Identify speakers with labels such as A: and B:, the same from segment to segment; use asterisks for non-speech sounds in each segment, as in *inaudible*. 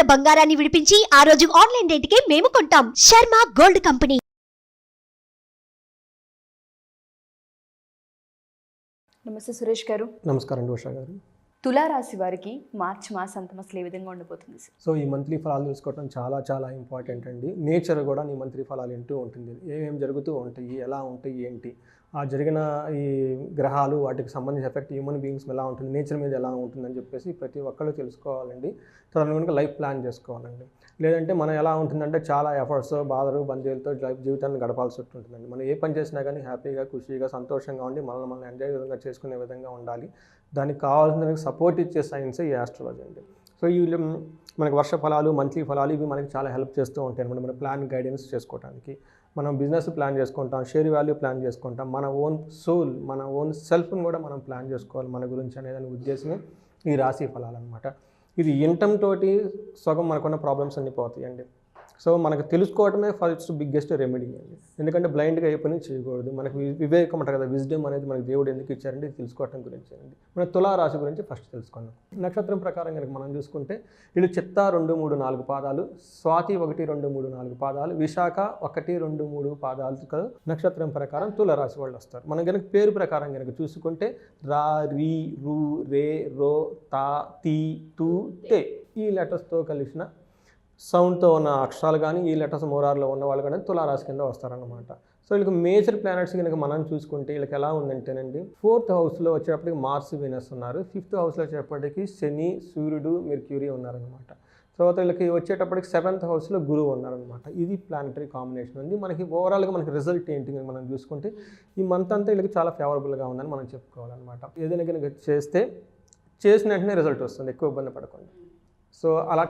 A: ఉన్న బంగారాన్ని విడిపించి ఆ రోజు ఆన్లైన్ రేటుకే మేము కొంటాం. Sharma gold company.
B: నమస్తే సురేష్ గారు.
C: నమస్కారం అండి ఉషా గారు.
B: తులారాశి వారికి మార్చ్ మాసంతం అసలు ఏ విధంగా ఉండబోతుంది సార్?
C: సో ఈ మంత్లీ ఫలాలు తెలుసుకోవడం చాలా చాలా ఇంపార్టెంట్ అండి. నేచర్ కూడా ఈ మంత్లీ ఫలాలు వింటూ ఉంటుంది. ఏమేమి జరుగుతూ ఉంటాయి? ఎలా ఉంటాయి? ఏంటి? ఆ జరిగిన ఈ గ్రహాలు వాటికి సంబంధించిన ఎఫెక్ట్ హ్యూమన్ బీయింగ్స్ ఎలా ఉంటుంది నేచర్ మీద ఎలా ఉంటుందని చెప్పేసి ప్రతి ఒక్కళ్ళు తెలుసుకోవాలండి. తదనుగుణంగా లైఫ్ ప్లాన్ చేసుకోవాలండి. లేదంటే మనం ఎలా ఉంటుందంటే చాలా ఎఫర్ట్స్ బాధలు బంధువులతో లైఫ్ జీవితాన్ని గడపాల్సి ఉంటుందండి. మనం ఏ పని చేసినా కానీ హ్యాపీగా ఖుషీగా సంతోషంగా ఉండి మనల్ని మనం ఎంజాయ్ విధంగా చేసుకునే విధంగా ఉండాలి. దానికి కావాల్సిన సపోర్ట్ ఇచ్చే సైన్స్ ఈ ఆస్ట్రాలజీ అండి. సో ఈ మనకి వర్ష ఫలాలు మంత్లీ ఫలాలు ఇవి మనకి చాలా హెల్ప్ చేస్తూ ఉంటాయి అనమాట మన ప్లాన్ గైడెన్స్ చేసుకోవడానికి మనం బిజినెస్ ప్లాన్ చేసుకుంటాం షేర్ వాల్యూ ప్లాన్ చేసుకుంటాం మన ఓన్ సోల్ మన ఓన్ సెల్ఫ్ని కూడా మనం ప్లాన్ చేసుకోవాలి మన గురించి అనేది ఉద్దేశమే ఈ రాశి ఫలాలు అనమాట ఇది ఇంటమ్ తోటి సగం మనకున్న ప్రాబ్లమ్స్ అన్నీ పోతాయండి. సో మనకు తెలుసుకోవడమే ఫస్ట్ బిగ్గెస్ట్ రెమెడీ అండి. ఎందుకంటే బ్లైండ్గా ఏ పని చేయకూడదు. మనకు వివేకం అంటారు కదా విజ్డమ్ అనేది మనకి దేవుడు ఎందుకు ఇచ్చారంటే తెలుసుకోవటం గురించి అండి. మన తులారాశి గురించి ఫస్ట్ తెలుసుకుందాం. నక్షత్రం ప్రకారం కనుక మనం చూసుకుంటే వీళ్ళు చిత్త రెండు మూడు నాలుగు పాదాలు స్వాతి ఒకటి రెండు మూడు నాలుగు పాదాలు విశాఖ ఒకటి రెండు మూడు పాదాలు నక్షత్రం ప్రకారం తుల రాశి వాళ్ళు వస్తారు. మనం కనుక పేరు ప్రకారం కనుక చూసుకుంటే రా రీ రు రే రో తా తీ తూ తే ఈ లెటర్స్తో కలిసిన సౌండ్తో ఉన్న అక్షరాలు కానీ ఈ లెటర్స్ మోరార్లో ఉన్న వాళ్ళు కానీ తులారాశి కింద వస్తారనమాట సో వీళ్ళకి మేజర్ ప్లానెట్స్ కనుక మనం చూసుకుంటే వీళ్ళకి ఎలా ఉందంటేనండి ఫోర్త్ హౌస్లో వచ్చేటప్పటికి మార్స్ వీనస్ ఉన్నారు. ఫిఫ్త్ హౌస్లో వచ్చేటప్పటికి శని సూర్యుడు మెర్క్యూరీ ఉన్నారనమాట తర్వాత వీళ్ళకి వచ్చేటప్పటికి సెవెంత్ హౌస్లో గురువు ఉన్నారనమాట ఇది ప్లానటరీ కాంబినేషన్ ఉంది మనకి ఓవరాల్గా మనకి రిజల్ట్ ఏంటి మనం చూసుకుంటే ఈ మంత్ అంతా వీళ్ళకి చాలా ఫేవరబుల్గా ఉందని మనం చెప్పుకోవాలన్నమాట. ఏదైనా కనుక చేస్తే చేసిన వెంటనే రిజల్ట్ వస్తుంది ఎక్కువ ఇబ్బంది పడకుండా. సో అలా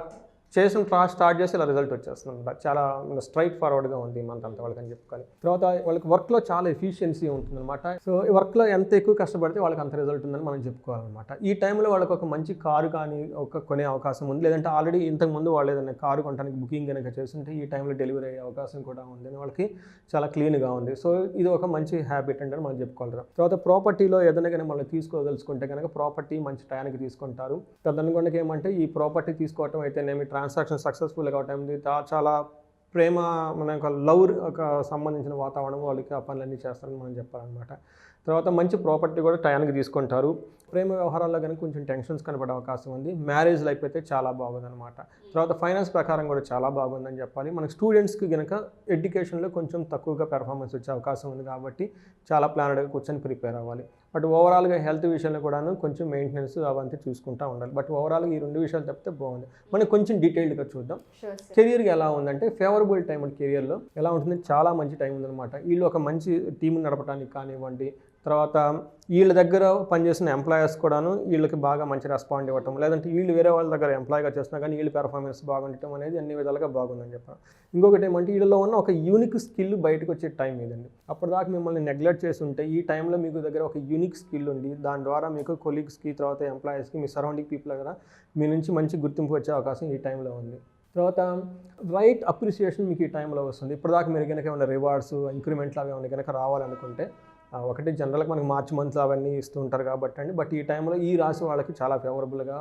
C: చేసిన ట్రా స్టార్ట్ చేసి ఇలా రిజల్ట్ వచ్చేస్తుంది అనమాట చాలా స్ట్రైట్ ఫార్వర్డ్గా ఉంది మన అంత అంతా వాళ్ళకని చెప్పుకోవాలి. తర్వాత వాళ్ళకి వర్క్లో చాలా ఎఫిషియన్సీ ఉంటుందన్నమాట. సో ఈ వర్క్లో ఎంత ఎక్కువ కష్టపడితే వాళ్ళకి అంత రిజల్ట్ ఉందని మనం చెప్పుకోవాలన్నమాట. ఈ టైంలో వాళ్ళకి ఒక మంచి కారు కానీ ఒక కొనే అవకాశం ఉంది. లేదంటే ఆల్రెడీ ఇంతకుముందు వాళ్ళు ఏదైనా కారు కొనడానికి బుకింగ్ కనుక చేస్తుంటే ఈ టైంలో డెలివరీ అయ్యే అవకాశం కూడా ఉంది అని వాళ్ళకి చాలా క్లీన్గా ఉంది. సో ఇది ఒక మంచి హ్యాబిట్ అంటే మనం చెప్పుకోవాలి తర్వాత ప్రాపర్టీలో ఏదైనా కానీ మనం తీసుకోదలుచుకుంటే కనుక ప్రాపర్టీ మంచి టయానికి తీసుకుంటారు. తదనుగుణంగా ఏమంటే ఈ ప్రాపర్టీ తీసుకోవటం అయితేనేమి ట్రాన్సాక్షన్ సక్సెస్ఫుల్ కావటం చాలా ప్రేమ మన యొక్క లవ్ ఒక సంబంధించిన వాతావరణం వాళ్ళకి ఆ పనులన్నీ చేస్తారని మనం చెప్పాలన్నమాట. తర్వాత మంచి ప్రాపర్టీ కూడా టయానికి తీసుకుంటారు. ప్రేమ వ్యవహారాల్లో కనుక కొంచెం టెన్షన్స్ కనపడే అవకాశం ఉంది. మ్యారేజ్ లైఫ్ అయితే చాలా బాగుందన్నమాట. తర్వాత ఫైనాన్స్ ప్రకారం కూడా చాలా బాగుందని చెప్పాలి. మనకి స్టూడెంట్స్కి కనుక ఎడ్యుకేషన్లో కొంచెం తక్కువగా పెర్ఫార్మెన్స్ వచ్చే అవకాశం ఉంది కాబట్టి చాలా ప్లానెడ్గా కూర్చొని ప్రిపేర్ అవ్వాలి. బట్ ఓవరాల్గా హెల్త్ విషయంలో కూడాను కొంచెం మెయింటెనెన్స్ అవంతా చూసుకుంటూ ఉండాలి. బట్ ఓవరాల్గా ఈ రెండు విషయాలు తప్పితే బాగుంది. మనం కొంచెం డీటెయిల్డ్గా చూద్దాం. కెరియర్కి ఎలా ఉందంటే ఫేవరబుల్ టైం కెరియర్లో ఎలా ఉంటుంది చాలా మంచి టైం ఉందన్నమాట. వీళ్ళు ఒక మంచి టీం నడపడానికి కానివ్వండి తర్వాత వీళ్ళ దగ్గర పనిచేసిన ఎంప్లాయర్స్ కూడాను వీళ్ళకి బాగా మంచి రెస్పాండ్ ఇవ్వటం లేదంటే వీళ్ళు వేరే వాళ్ళ దగ్గర ఎంప్లాయ్గా చేసినా కానీ వీళ్ళు పెర్ఫార్మెన్స్ బాగుండటం అనేది అన్ని విధాలుగా బాగుందని చెప్పాను. ఇంకొకటి ఏమంటే వీళ్ళలో ఉన్న ఒక యూనిక్ స్కిల్ బయటకు వచ్చే టైం ఇదండి. అప్పటిదాకా మిమ్మల్ని నెగ్లెక్ట్ చేసి ఉంటే ఈ టైంలో మీకు దగ్గర ఒక యూనిక్ స్కిల్ ఉంది. దాని ద్వారా మీకు కొలీగ్స్కి తర్వాత ఎంప్లాయీస్కి మీ సరౌండింగ్ పీపుల్ దగ్గర మీ నుంచి మంచి గుర్తింపు వచ్చే అవకాశం ఈ టైంలో ఉంది. తర్వాత రైట్ అప్రిసియేషన్ మీకు ఈ టైంలో వస్తుంది. ఇప్పటిదాకా మీరు కనుక ఏమైనా రివార్డ్స్ ఇంక్రిమెంట్లు అవి ఏమైనా కనుక రావాలనుకుంటే ఒకటి జనరల్గా మనకి మార్చి మంత్స్ అవన్నీ ఇస్తూ ఉంటారు కాబట్టి అండి. బట్ ఈ టైంలో ఈ రాశి వాళ్ళకి చాలా ఫేవరబుల్గా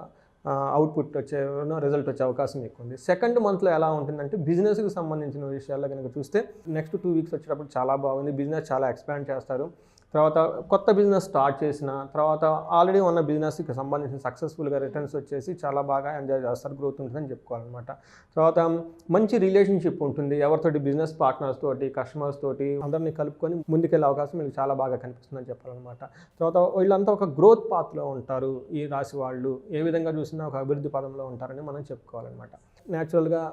C: అవుట్పుట్ వచ్చే రిజల్ట్ వచ్చే అవకాశం ఎక్కువ ఉంది. సెకండ్ మంత్లో ఎలా ఉంటుందంటే బిజినెస్కి సంబంధించిన విషయాల్లో కనుక చూస్తే నెక్స్ట్ టూ వీక్స్ వచ్చేటప్పుడు చాలా బాగుంది. బిజినెస్ చాలా ఎక్స్పాండ్ చేస్తారు. తర్వాత కొత్త బిజినెస్ స్టార్ట్ చేసిన తర్వాత ఆల్రెడీ ఉన్న బిజినెస్కి సంబంధించిన సక్సెస్ఫుల్గా రిటర్న్స్ వచ్చేసి చాలా బాగా ఎంజాయ్ చేస్తారు గ్రోత్ ఉంటుందని చెప్పుకోవాలన్నమాట. తర్వాత మంచి రిలేషన్షిప్ ఉంటుంది ఎవరితోటి బిజినెస్ పార్ట్నర్స్ తోటి కస్టమర్స్ తోటి అందరినీ కలుపుకొని ముందుకెళ్ళే అవకాశం మీకు చాలా బాగా కనిపిస్తుందని చెప్పాలన్నమాట. తర్వాత వీళ్ళంతా ఒక గ్రోత్ పాత్లో ఉంటారు ఈ రాశి వాళ్ళు ఏ విధంగా చూసినా ఒక అభివృద్ధి పదంలో ఉంటారని మనం చెప్పుకోవాలన్నమాట. న్యాచురల్గా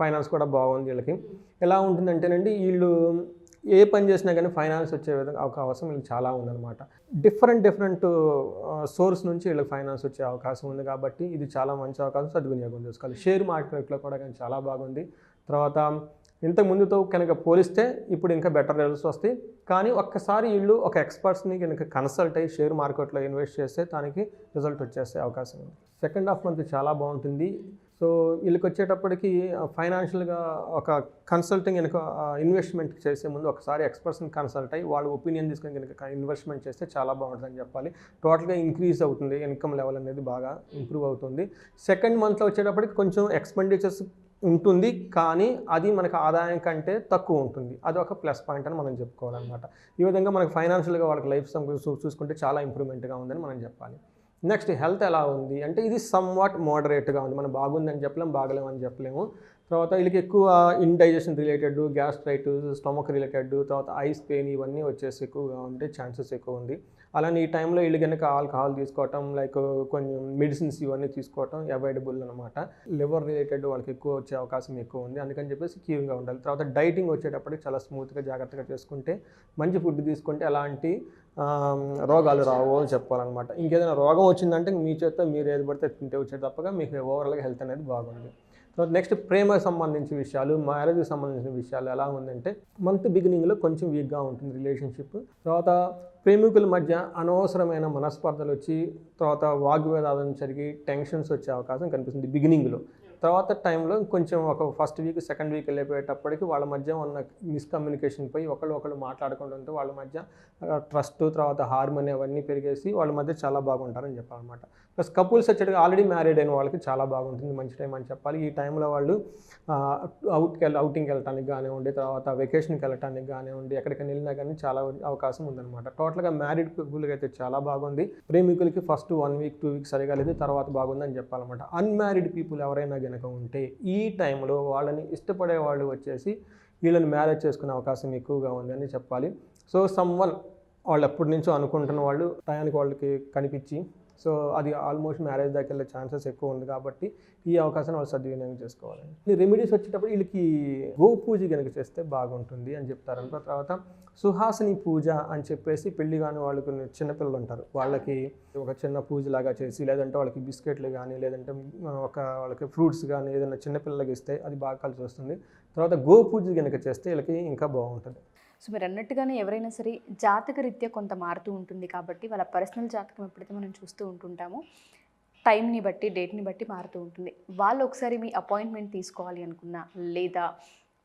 C: ఫైనాన్స్ కూడా బాగుంది వీళ్ళకి. ఎలా ఉంటుందంటేనండి వీళ్ళు ఏ పని చేసినా కానీ ఫైనాన్స్ వచ్చే విధంగా అవకాశం వీళ్ళకి చాలా ఉందన్నమాట. డిఫరెంట్ డిఫరెంట్ సోర్స్ నుంచి వీళ్ళకి ఫైనాన్స్ వచ్చే అవకాశం ఉంది కాబట్టి ఇది చాలా మంచి అవకాశం సద్వినియోగం చేసుకోవాలి. షేర్ మార్కెట్లో కూడా కానీ చాలా బాగుంది. తర్వాత ఇంతకు ముందుతో కనుక పోలిస్తే ఇప్పుడు ఇంకా బెటర్ రిజల్ట్స్ వస్తాయి. కానీ ఒక్కసారి వీళ్ళు ఒక ఎక్స్పర్ట్స్ని కనుక కన్సల్ట్ అయ్యి షేర్ మార్కెట్లో ఇన్వెస్ట్ చేస్తే దానికి రిజల్ట్ వచ్చేసే అవకాశం ఉంది. సెకండ్ హాఫ్ మంత్ చాలా బాగుంటుంది. సో వీళ్ళకి వచ్చేటప్పటికి ఫైనాన్షియల్గా ఒక కన్సల్టింగ్ కనుక ఇన్వెస్ట్మెంట్ చేసే ముందు ఒకసారి ఎక్స్పర్ట్స్ని కన్సల్ట్ అయ్యి వాళ్ళ ఒపీనియన్ తీసుకొని కనుక ఇన్వెస్ట్మెంట్ చేస్తే చాలా బాగుంటుందని చెప్పాలి. టోటల్గా ఇంక్రీజ్ అవుతుంది ఇన్కమ్ లెవెల్ అనేది బాగా ఇంప్రూవ్ అవుతుంది. సెకండ్ మంత్లో వచ్చేటప్పటికి కొంచెం ఎక్స్పెండిచర్స్ ఉంటుంది కానీ అది మనకు ఆదాయం కంటే తక్కువ ఉంటుంది. అది ఒక ప్లస్ పాయింట్ అని మనం చెప్పుకోవాలన్నమాట. ఈ విధంగా మనకు ఫైనాన్షియల్గా వాళ్ళకి లైఫ్ చూసుకుంటే చాలా ఇంప్రూవ్మెంట్గా ఉందని మనం చెప్పాలి. నెక్స్ట్ హెల్త్ ఎలా ఉంది? అంటే ఇది సమ్ వాట్ మోడరేట్గా ఉంది. మనం బాగుందని చెప్పలేము బాగలేమని చెప్పలేము. తర్వాత వీళ్ళకి ఎక్కువ indigestion related gastritis stomach related తర్వాత ఐస్ పెయిన్ ఇవన్నీ వచ్చేసి ఎక్కువగా ఉంటే ఛాన్సెస్ ఎక్కువ ఉంది. అలానే ఈ టైంలో వీళ్ళు కనుక ఆల్కహాల్ తీసుకోవటం లైక్ కొంచెం మెడిసిన్స్ ఇవన్నీ తీసుకోవటం అవైలబుల్ అనమాట లివర్ రిలేటెడ్ వాళ్ళకి ఎక్కువ వచ్చే అవకాశం ఎక్కువ ఉంది. అందుకని చెప్పేసి క్యూర్గా ఉండాలి. తర్వాత డైటింగ్ వచ్చేటప్పటికి చాలా స్మూత్గా జాగ్రత్తగా చేసుకుంటే మంచి ఫుడ్ తీసుకుంటే ఎలాంటి రోగాలు రావు అని చెప్పాలన్నమాట. ఇంకేదైనా రోగం వచ్చిందంటే మీ చేత మీరు ఏది పడితే తింటే వచ్చే తప్పగా మీకు ఓవరాల్గా హెల్త్ అనేది బాగుంది నెక్స్ట్ ప్రేమకు సంబంధించిన విషయాలు మ్యారేజ్కి సంబంధించిన విషయాలు ఎలా ఉందంటే మంత్ బిగినింగ్లో కొంచెం వీక్గా ఉంటుంది రిలేషన్షిప్. తర్వాత ప్రేమికుల మధ్య అనవసరమైన మనస్పర్ధలు వచ్చి తర్వాత వాగ్వేదాలను జరిగి టెన్షన్స్ వచ్చే అవకాశం కనిపిస్తుంది బిగినింగ్లో. తర్వాత టైంలో కొంచెం ఒక ఫస్ట్ వీక్ సెకండ్ వీక్ వెళ్ళిపోయేటప్పటికి వాళ్ళ మధ్య ఉన్న మిస్కమ్యూనికేషన్ పోయి ఒకళ్ళు ఒకళ్ళు మాట్లాడుకుంటుంటే వాళ్ళ మధ్య ట్రస్ట్ తర్వాత హార్మోని అవన్నీ పెరిగేసి వాళ్ళ మధ్య చాలా బాగుంటారని చెప్పాలన్నమాట. ప్లస్ కపుల్స్ వచ్చేటికి ఆల్రెడీ మ్యారీడ్ అయిన వాళ్ళకి చాలా బాగుంటుంది మంచి టైం అని చెప్పాలి. ఈ టైంలో వాళ్ళు అవుట్కి వెళ్ళి అవుటింగ్కి వెళ్ళటానికి కానివ్వండి తర్వాత వెకేషన్కి వెళ్ళటానికి కానివ్వండి ఎక్కడికైనా వెళ్ళినా కానీ చాలా అవకాశం ఉందన్నమాట. టోటల్గా మ్యారీడ్ పీపుల్కి అయితే చాలా బాగుంది. ప్రేమికులకి first one week two weeks సరిగా లేదు తర్వాత బాగుందని చెప్పాలన్నమాట. అన్మ్యారీడ్ పీపుల్ ఎవరైనా కనుక ఉంటే ఈ టైంలో వాళ్ళని ఇష్టపడే వాళ్ళు వచ్చేసి వీళ్ళని మ్యారేజ్ చేసుకునే అవకాశం ఎక్కువగా ఉందని చెప్పాలి. సో సమ్ వన్ వాళ్ళు ఎప్పటి నుంచో అనుకుంటున్న వాళ్ళు టయానికి వాళ్ళకి కనిపించి సో అది ఆల్మోస్ట్ మ్యారేజ్ దాకా వెళ్ళే ఛాన్సెస్ ఎక్కువ ఉంది కాబట్టి ఈ అవకాశాన్ని వాళ్ళు సద్వినియోగం చేసుకోవాలి రెమెడీస్ వచ్చేటప్పుడు వీళ్ళకి గో పూజ కనుక చేస్తే బాగుంటుంది అని చెప్తారంట తర్వాత సుహాసిని పూజ అని చెప్పేసి పెళ్ళి కాని వాళ్ళు కొన్ని చిన్నపిల్లలు ఉంటారు. వాళ్ళకి ఒక చిన్న పూజ లాగా చేసి లేదంటే వాళ్ళకి బిస్కెట్లు కానీ లేదంటే ఒక వాళ్ళకి ఫ్రూట్స్ కానీ ఏదైనా చిన్నపిల్లలకి ఇస్తే అది బాగా కలిసి వస్తుంది. తర్వాత గో పూజ కనుక చేస్తే వీళ్ళకి ఇంకా బాగుంటుంది.
B: సో మీరు అన్నట్టుగానే ఎవరైనా సరే జాతక రీత్యా కొంత మారుతూ ఉంటుంది కాబట్టి వాళ్ళ పర్సనల్ జాతకం ఎప్పుడైతే మనం చూస్తూ ఉంటుంటామో టైంని బట్టి డేట్ని బట్టి మారుతూ ఉంటుంది. వాళ్ళు ఒకసారి మీ అపాయింట్మెంట్ తీసుకోవాలి అనుకున్నా లేదా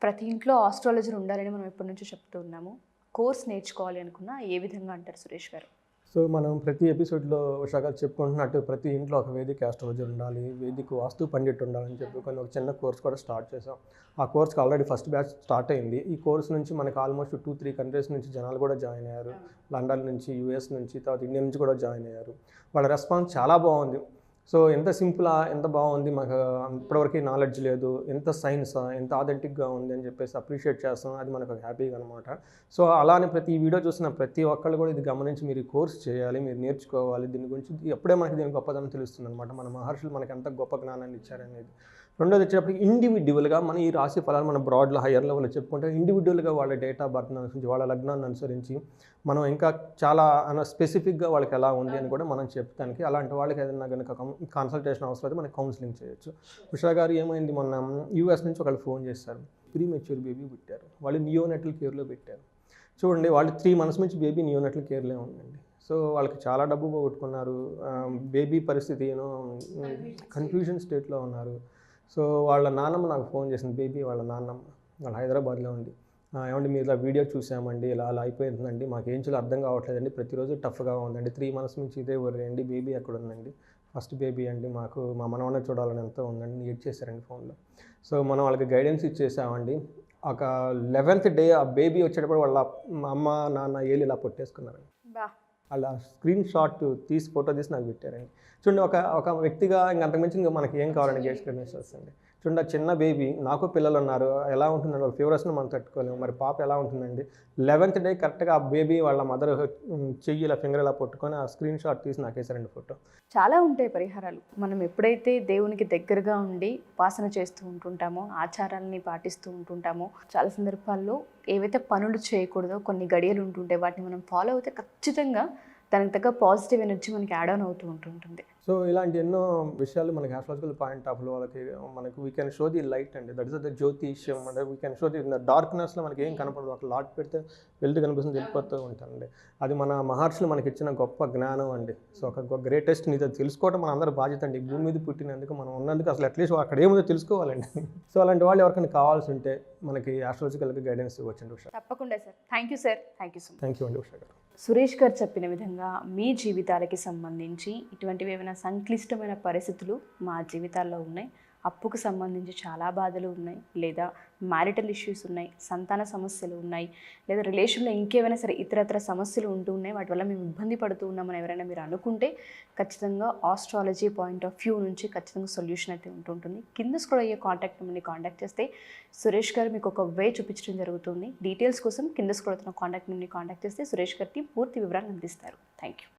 B: ప్రతి ఇంట్లో ఆస్ట్రాలజర్ ఉండాలని మనం ఎప్పటి నుంచో చెప్తూ ఉన్నాము కోర్స్ నేర్చుకోవాలి అనుకున్నా ఏ విధంగా అంటారు సురేష్ గారు?
C: సో మనం ప్రతి ఎపిసోడ్లో ఉషా గారు చెప్పుకుంటున్నట్టు ప్రతి ఇంట్లో ఒక వేదిక ఆస్ట్రాలజర్ ఉండాలి వేదిక వాస్తు పండిట్ ఉండాలని చెప్పుకొని ఒక చిన్న కోర్స్ కూడా స్టార్ట్ చేసాం ఆ కోర్స్కి ఆల్రెడీ ఫస్ట్ బ్యాచ్ స్టార్ట్ అయింది. ఈ కోర్స్ నుంచి మనకి ఆల్మోస్ట్ టూ త్రీ కంట్రీస్ నుంచి జనాలు కూడా జాయిన్ అయ్యారు. లండన్ నుంచి యూఎస్ నుంచి తర్వాత ఇండియా నుంచి కూడా జాయిన్ అయ్యారు. వాళ్ళ రెస్పాన్స్ చాలా బాగుంది. సో ఎంత సింపులా ఎంత బాగుంది మాకు ఇప్పటివరకు నాలెడ్జ్ లేదు. ఎంత సైన్స్ ఎంత ఆథెంటిక్గా ఉంది అని చెప్పేసి అప్రిషియేట్ చేస్తాం అది మనకు హ్యాపీగా అనమాట సో అలానే ప్రతి వీడియో చూసిన ప్రతి ఒక్కళ్ళు కూడా ఇది గమనించి మీరు కోర్స్ చేయాలి మీరు నేర్చుకోవాలి. దీని గురించి ఎప్పుడే మనకి దీని గొప్పదనం తెలుస్తుంది అనమాట మన మహర్షులు మనకి ఎంత గొప్ప జ్ఞానాన్ని ఇచ్చారనేది. రెండోది వచ్చేటప్పటికి ఇండివిజువల్గా మన ఈ రాశి ఫలాలు మన బ్రాడ్లో హయ్యర్ లెవెల్లో చెప్పుకుంటే ఇండివిజువల్గా వాళ్ళ డేట్ ఆఫ్ బర్త్ అనుసరించి వాళ్ళ లగ్నాన్ని అనుసరించి మనం ఇంకా చాలా స్పెసిఫిక్గా వాళ్ళకి ఎలా ఉంది అని కూడా మనం చెప్తానికి అలాంటి వాళ్ళకి ఏదైనా కనుక కన్సల్టేషన్ అవసరం అయితే మనకి కౌన్సిలింగ్ చేయొచ్చు. ఉషా గారు ఏమైంది మొన్న యూఎస్ నుంచి ఒకళ్ళు ఫోన్ చేశారు. ప్రీ మెచ్యూర్ బేబీ పెట్టారు. వాళ్ళు నియోనెటల్ కేర్లో పెట్టారు. చూడండి వాళ్ళు త్రీ మంత్స్ నుంచి బేబీ నియోనెటల్ కేర్లో ఉందండి. సో వాళ్ళకి చాలా డబ్బు పోగొట్టుకున్నారు. బేబీ పరిస్థితి ఏమో కన్ఫ్యూజన్ స్టేట్లో ఉన్నారు. సో వాళ్ళ నాన్నమ్మ నాకు ఫోన్ చేసింది బేబీ వాళ్ళ నాన్నమ్మ వాళ్ళ హైదరాబాద్లో ఉంది. ఏమండి మీరు ఇలా వీడియో చూసామండి ఇలా అలా అయిపోయిందండి మాకు ఏం చేయాలో అర్థం కావట్లేదండి ప్రతిరోజు టఫ్గా ఉందండి త్రీ మంత్స్ నుంచి ఇదే వర్రేయండి బేబీ ఎక్కడ ఉందండి ఫస్ట్ బేబీ అండి మాకు మా మనవన్న చూడాలని ఎంతో ఉందండి ఏడ్ చేశారండి ఫోన్లో. సో మనం వాళ్ళకి గైడెన్స్ ఇచ్చేసామండి. ఒక లెవెన్త్ డే ఆ బేబీ వచ్చేటప్పుడు వాళ్ళ అమ్మ నాన్న ఏళ్ళు ఇలా పొట్టేసుకున్నారండి.
B: బా.
C: అలా స్క్రీన్ షాట్ తీసి ఫోటో తీసి నాకు పెట్టారండి. చూడండి ఒక ఒక వ్యక్తిగా ఇంక అంతకుమించి ఇంకా మనకి ఏం కావాలండి ఎక్స్పీరియన్స్ వస్తుంది. చూడండి చూడ చిన్న బేబీ నాకు పిల్లలు ఉన్నారు ఎలా ఉంటుందండి? వాళ్ళ ఫీవర్స్ని మనం తట్టుకోలేము. మరి పాప ఎలా ఉంటుందండి? లెవెన్త్ డే కరెక్ట్గా ఆ బేబీ వాళ్ళ మదర్ చెయ్యి ఇలా ఫింగర్ ఇలా పట్టుకొని ఆ స్క్రీన్ షాట్ తీసి నాకేసారండి ఫోటో
B: చాలా ఉంటాయి పరిహారాలు. మనం ఎప్పుడైతే దేవునికి దగ్గరగా ఉండి ఉపాసన చేస్తూ ఉంటుంటామో ఆచారాలని పాటిస్తూ ఉంటుంటామో చాలా సందర్భాల్లో ఏవైతే పనులు చేయకూడదో కొన్ని గడియలు ఉంటుంటాయి వాటిని మనం ఫాలో అయితే ఖచ్చితంగా దానికి తగ్గ పాజిటివ్ ఎనర్జీ మనకి యాడ్ ఆన్ అవుతూ ఉంటుంటుంది.
C: సో ఇలాంటి ఎన్నో విషయాలు మనకి ఆస్ట్రాలజికల్ పాయింట్ ఆఫ్ వాళ్ళకి మనకి we can show the light అండి. దట్ ఇస్ ద జ్యోతిష్యం అంటే వీ కెన్ షో ది డార్క్నెస్లో మనకి ఏం కనపడదు. అక్కడ లాట్ పెడితే వెళ్తూ కనిపిస్తుంది వెళ్ళిపోతూ ఉంటానండి అది మన మహర్షులు మనకి ఇచ్చిన గొప్ప జ్ఞానం అండి. సో ఒక గ్రేటెస్ట్ నీతో తెలుసుకోవడం మన అందరి బాధ్యత అండి. భూమి మీద పుట్టినందుకు మనం ఉన్నందుకు అసలు అట్లీస్ట్ అక్కడ ఏముందో తెలుసుకోవాలండి. *laughs* సో అలాంటి వాళ్ళు ఎవరికైనా కావాల్సి ఉంటే మనకి ఆస్ట్రాలజికల్గా గైడెన్స్ ఇవ్వచ్చండి ఉషా.
B: తప్పకుండా sir. Thank you sir thank you
C: thank you అండి ఉషా గారు.
B: సురేష్ గారు చెప్పిన విధంగా మీ జీవితాలకి సంబంధించి ఇటువంటివి ఏమైనా సంక్లిష్టమైన పరిస్థితులు మా జీవితాల్లో ఉన్నాయి అప్పుకు సంబంధించి చాలా బాధలు ఉన్నాయి లేదా మ్యారిటల్ ఇష్యూస్ ఉన్నాయి సంతాన సమస్యలు ఉన్నాయి లేదా రిలేషన్లో ఇంకేమైనా సరే ఇతరత్ర సమస్యలు ఉంటూ ఉన్నాయి వాటి వల్ల మేము ఇబ్బంది పడుతూ ఉన్నామని ఎవరైనా మీరు అనుకుంటే ఖచ్చితంగా ఆస్ట్రాలజీ పాయింట్ ఆఫ్ వ్యూ నుంచి ఖచ్చితంగా సొల్యూషన్ అయితే ఉంటుంటుంది కింద స్క్రోల్ అయ్యే కాంటాక్ట్ నెంబర్ని కాంటాక్ట్ చేస్తే సురేష్ గారు మీకు ఒక వే చూపించడం జరుగుతుంది. డీటెయిల్స్ కోసం కింద స్క్రోల్ అవుతున్న కాంటాక్ట్ నెంబర్ని కాంటాక్ట్ చేస్తే సురేష్ గారికి పూర్తి వివరాలు అందిస్తారు. Thank you